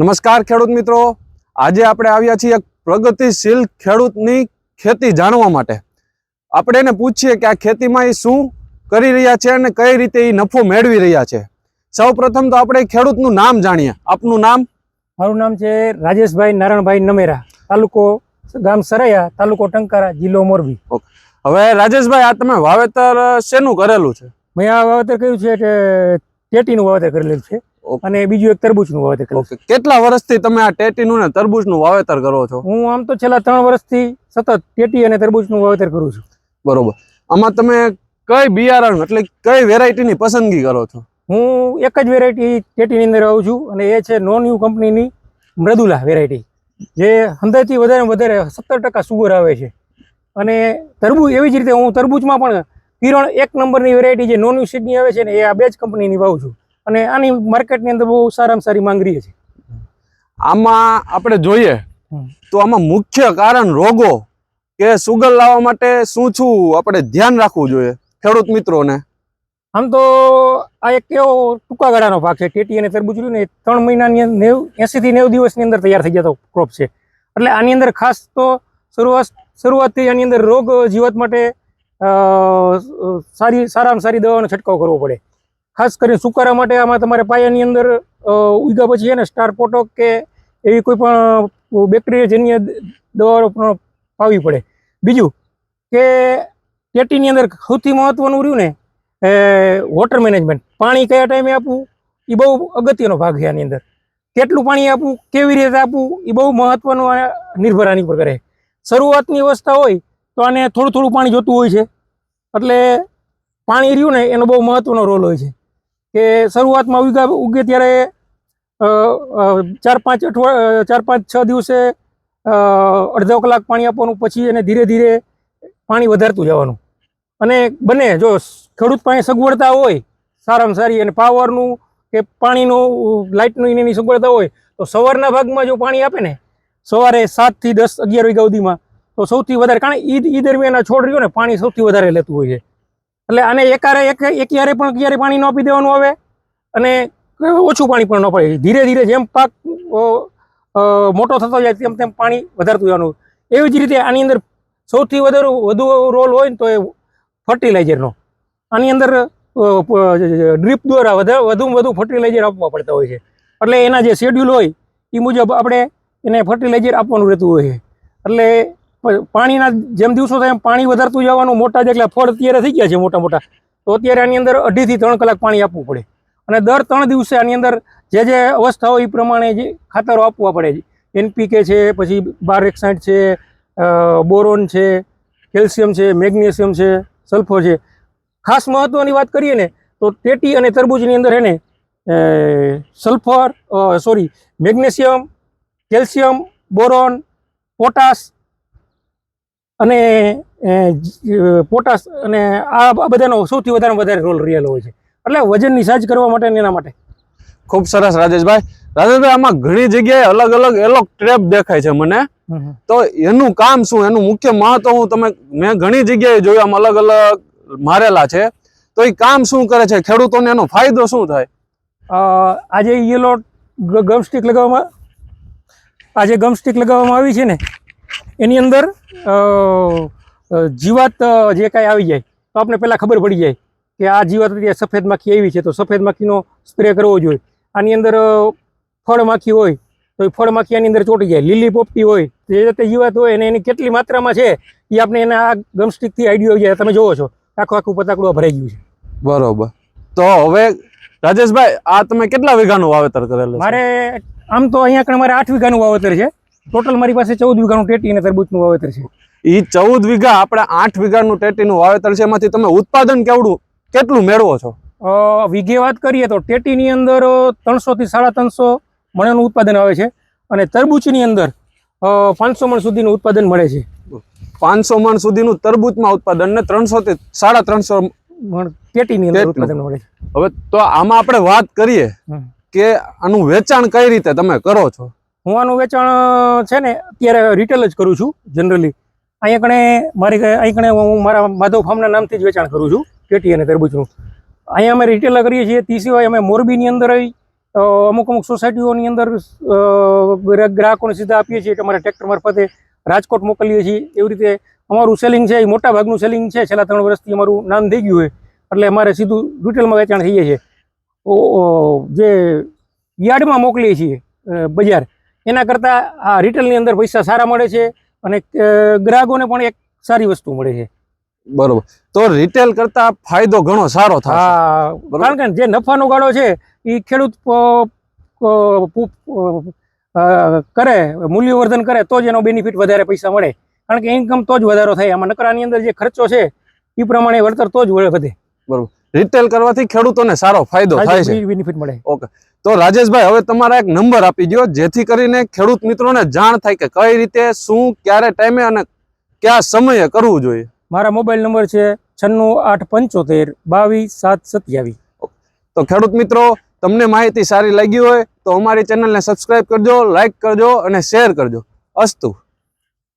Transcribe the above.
નમસ્કાર ખેડૂત મિત્રો. આજે આપણે આવ્યા છીએ એક પ્રગતિશીલ ખેડૂતની ખેતી જાણવા માટે. આપણે એને પૂછીએ કે આ ખેતીમાં એ શું કરી રહ્યા છે અને કઈ રીતે એ નફો મેળવી રહ્યા છે. સૌ પ્રથમ તો આપણે ખેડૂતનું નામ જાણીએ. આપનું નામ? મારું નામ છે રાજેશભાઈ નારાયણભાઈ નમેરા તાલુકો ગામ સરાયા તાલુકો ટંકારા જિલ્લો મોરબી. હવે રાજેશભાઈ આ તમે વાવેતર શેનું કરેલું છે? મેં આ વાવેતર કર્યું છે કે ટેટીનું વાવેતર કરેલું છે. અને બીજું એક તરબૂચનું વાવેતર કર્યું કેટલા વર્ષથી તમે આ ટેટીનું ને તરબૂચનું વાવેતર કરો છો? હું આમ તો છેલ્લા ત્રણ વર્ષથી સતત ટેટી અને તરબૂચનું વાવેતર કરું છું. બરોબર. આમાં તમે કઈ બિયારણ એટલે કઈ વેરાયટીની પસંદગી કરો છો? હું એક જ વેરાયટી ટેટીની અંદર આવું છું અને એ છે નોન યુ કંપનીની મૃદુલા વેરાયટી જે હંધાઈથી વધારે વધારે સત્તર ટકા સુગર આવે છે. અને તરબૂચ એવી જ રીતે હું તરબૂચમાં પણ કિરણ એક નંબરની વેરાયટી જે નોન યુ સીડની આવે છે ને એ આ બે જ કંપનીની વાવું છું. અને આની માર્કેટની અંદર બહુ સારામાં સારી માંગ રહી છે. આમાં આપણે જોઈએ તો આમાં મુખ્ય કારણ રોગો કે સુગર લાવવા માટે શું શું આપણે ધ્યાન રાખવું જોઈએ? ખેડૂત મિત્રોને. આમ તો આ એક કેવો ટૂંકા ગાળાનો ભાગ છે. ટેટી અને તરબૂચ રહ્યું ને ત્રણ મહિનાની અંદર નેવ એંસીથી નેવું દિવસની અંદર તૈયાર થઈ જતો ક્રોપ છે. એટલે આની અંદર ખાસ તો શરૂઆત શરૂઆતથી આની અંદર રોગ જીવાત માટે સારી સારામાં સારી દવાનો છંટકાવ કરવો પડે. ખાસ કરીને સુકારા માટે આમાં તમારે પાયાની અંદર ઉગા પછી છે ને સ્ટાર પોટોક કે એવી કોઈ પણ બેક્ટેરિયાજન્ય દવાઓ પણ પાવી પડે. બીજું કે પેટીની અંદર સૌથી મહત્ત્વનું રહ્યું ને, એ વોટર મેનેજમેન્ટ પાણી કયા ટાઈમે આપવું? એ બહુ અગત્યનો ભાગ છે આની અંદર. કેટલું પાણી આપવું? કેવી રીતે આપવું? એ બહુ મહત્ત્વનું નિર્ભર આની પર કરે. શરૂઆતની અવસ્થા હોય તો આને થોડું થોડું પાણી જોતું હોય છે. એટલે પાણી રહ્યું ને, એનો બહુ મહત્ત્વનો રોલ હોય છે. કે શરૂઆતમાં ઉગા ઉગે ત્યારે ચાર પાંચ અઠવાડિયા ચાર પાંચ છ દિવસે અડધો કલાક પાણી આપવાનું, પછી એને ધીરે ધીરે પાણી વધારતું જવાનું. અને બને, જો ખેડૂત પાસે સગવડતા હોય, સારામાં સારી અને પાવરનું કે પાણીનું, લાઇટનું એની સગવડતા હોય, તો સવારના ભાગમાં જો પાણી આપે ને, સવારે સાતથી દસ અગિયાર વાગ્યા સુધીમાં, તો સૌથી વધારે, કારણ ઈદ ઈ દરમિયાન છોડ રહ્યો ને, પાણી સૌથી વધારે લેતું હોય છે. એટલે આને એકારે એક ક્યારે પણ ક્યારે પાણી ન આપી દેવાનું આવે? અને ઓછું પાણી પણ ન પડે ધીરે ધીરે જેમ પાક મોટો થતો જાય તેમ તેમ પાણી વધારતું જવાનું. એવી જ રીતે આની અંદર સૌથી વધારે વધુ રોલ હોય ને તો એ ફર્ટિલાઇઝરનો. આની અંદર ડ્રીપ દ્વારા વધારે વધુમાં વધુ ફર્ટિલાઇઝર આપવા પડતા હોય છે. એટલે એના જે શેડ્યુલ હોય એ મુજબ આપણે એને ફર્ટિલાઇઝર આપવાનું રહેતું હોય છે. એટલે પાણીના જેમ દિવસો થાય એમ પાણી વધારતું જવાનું મોટા જેટલા ફળ અત્યારે થઈ ગયા છે મોટા મોટા, તો અત્યારે આની અંદર અઢીથી ત્રણ કલાક પાણી આપવું પડે. અને દર ત્રણ દિવસે આની અંદર જે જે અવસ્થા હોય એ પ્રમાણે જે ખાતરો આપવા પડે છે. એનપીકે છે, પછી બાર એકસાઠ છે બોરોન છે, કેલ્શિયમ છે, મેગ્નેશિયમ છે, સલ્ફર છે. ખાસ મહત્ત્વની વાત કરીએ ને, તો ટેટી અને તરબૂચની અંદર એને sulphur sorry, magnesium, calcium, boron, potash અને પોટાશ અને આ આ બધાનો સૌથી વધારે વધારે રોલ રિયલ હોય છે. એટલે વજનની સાજ કરવા માટે એના માટે. ખૂબ સરસ રાજેશભાઈ. રાજેશભાઈ આમાં ઘણી જગ્યાએ અલગ અલગ એલોક ટ્રેપ દેખાય છે મને. તો એનું કામ શું? એનું મુખ્ય મહત્વ હું તમે મેં ઘણી જગ્યાએ જોયું આમ અલગ અલગ મારેલા છે. તો એ કામ શું કરે છે? ખેડૂતોને એનો ફાયદો શું થાય? આજે યલો ગમસ્ટિક લગાવવામાં આજે ગમસ્ટિક લગાવવામાં આવી છે ને? એની અંદર જીવાત જે કાંઈ આવી જાય તો આપણે પહેલાં ખબર પડી જાય કે આ જીવાત અત્યારે સફેદ માખી આવી છે. તો સફેદ માખીનો સ્પ્રે કરવો જોઈએ. આની અંદર ફળ માખી હોય તો એ ફળ માખી આની અંદર ચોંટી જાય. લીલી પોપટી હોય જે રીતે જીવાત હોય અને એની કેટલી માત્રામાં છે એ આપણે એના આ ગમસ્ટિકથી આઈડિયો જાય. તમે જોવો છો આખું આખું પતાકડું ભરાઈ ગયું છે. બરોબર. તો હવે રાજેશભાઈ આ તમે કેટલા વીઘાનું વાવેતર કરેલું મારે આમ તો અહીંયા કણે મારે આઠ વીઘાનું વાવેતર છે. ટોટલ મારી પાસે ચૌદ વીઘાનું ટેટી અને તરબૂચનું વાવેતર છે. એ ચૌદ વીઘા આપણે આઠ વીઘાનું ટેટીનું વાવેતર છે. એમાંથી તમે ઉત્પાદન કેવડું કેટલું મેળવો છો? વીઘે વાત કરીએ તો ટેટીની અંદર ત્રણસોથી સાડા ત્રણસો મણનું ઉત્પાદન આવે છે અને તરબૂચની અંદર પાંચસો મણ સુધીનું ઉત્પાદન મળે છે. પાંચસો મણ સુધીનું તરબૂચમાં ઉત્પાદન ને ત્રણસો થી સાડા ત્રણસો મણ ટેટીની અંદર ઉત્પાદન મળે છે. હવે તો આમાં આપણે વાત કરીએ કે આનું વેચાણ કઈ રીતે તમે કરો છો? હું આનું વેચાણ છે ને, અત્યારે રિટેલ જ કરું છું જનરલી અહીંયા કણે મારી અહીં કણે હું મારા માધવ ફાર્મના નામથી જ વેચાણ કરું છું, કેટી અને તરબૂચનું. અહીંયા અમે રિટેલ કરીએ છીએ, તે સિવાય અમે મોરબીની અંદર અમુક અમુક સોસાયટીઓની અંદર ગ્રાહકોને સીધા આપીએ છીએ અમારે ટ્રેક્ટર મારફતે રાજકોટ મોકલીએ છીએ. એવી રીતે અમારું સેલિંગ છે, એ મોટા ભાગનું સેલિંગ છે. છેલ્લા ત્રણ વર્ષથી અમારું નામ થઈ ગયું હોય, એટલે અમારે સીધું રિટેલમાં વેચાણ થઈએ છીએ. જે યાર્ડમાં મોકલીએ છીએ બજાર. એના કરતાં આ રિટેલની અંદર પૈસા સારા મળે છે અને ગ્રાહકોને પણ એક સારી વસ્તુ મળે છે. બરોબર. તો રિટેલ કરતા ફાયદો ઘણો સારો થાય કારણ કે જે નફાનો ગાળો છે એ ખેડૂત કરે મૂલ્યવર્ધન કરે તો જ એનો બેનિફિટ વધારે પૈસા મળે. કારણ કે ઇન્કમ તો જ વધારો થાય. આમાં નકરાની અંદર જે ખર્ચો છે એ પ્રમાણે વળતર તો જ વધે. રિટેલ કરવાથી ખેડૂતોને સારો ફાયદો થાય છે. બેનિફિટ મળે. તો રાજેશભાઈ હવે તમારા એક નંબર આપી દો જેથી કરીને ખેડૂત મિત્રોને જાણ થાય કે કઈ રીતે શું ક્યારે ટાઈમે અને કયા સમયે કરવું જોઈએ. મારા મોબાઈલ નંબર છે છન્નું આઠ પંચોતેર બાવીસ સાત સત્યાવીસ. તો ખેડૂત મિત્રો તમને માહિતી સારી લાગી હોય તો અમારી ચેનલને સબસ્ક્રાઇબ કરજો લાઇક કરજો અને શેર કરજો. અસ્તુ.